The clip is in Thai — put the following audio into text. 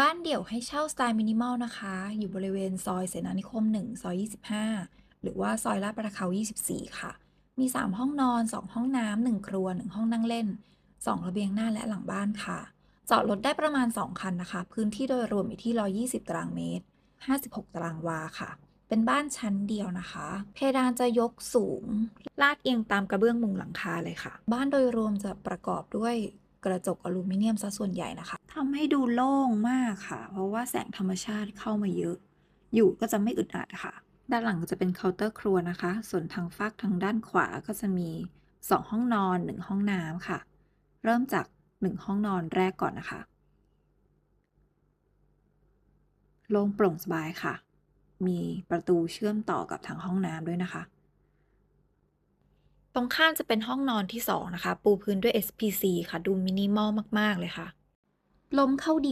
บ้านเดี่ยวให้เช่าสไตล์มินิมอลนะคะ อยู่บริเวณซอยเสนานิคม 1 ซอย 25 หรือว่าซอยลาดประเขา24 ค่ะ มี 3 ห้องนอน 2 ห้องน้ำ 1 ครัว 1 ห้องนั่งเล่น 2 ระเบียงหน้าและหลังบ้านค่ะ จอดรถได้ประมาณ 2 คันนะคะ พื้นที่โดยรวมอยู่ที่ 120 ตารางเมตร 56 ตารางวาค่ะ เป็นบ้านชั้นเดียวนะคะ เพดานจะยกสูง ลาดเอียงตามกระเบื้องมุงหลังคาเลยค่ะ บ้านโดยรวมจะประกอบด้วย กระจกอลูมิเนียมซะส่วนใหญ่นะคะทำให้ดูโล่งมากค่ะ เพราะว่าแสงธรรมชาติเข้ามาเยอะ อยู่ก็จะไม่อึดอัดค่ะ ด้านหลังจะเป็นเคาน์เตอร์ครัวนะคะ ส่วนทางฝากทางด้านขวาก็จะมี 2 ห้องนอน 1 ห้องน้ำค่ะ เริ่มจาก 1 ห้องนอนแรกก่อนนะคะโล่งโปร่งสบายค่ะ มีประตูเชื่อมต่อกับทางห้องน้ำด้วยนะคะ ตรงข้ามจะเป็นห้องนอนที่ 2 นะคะ ปูพื้นด้วย SPC ค่ะ ดูมินิมอลมาก ๆ เลยค่ะ ลมเข้าดี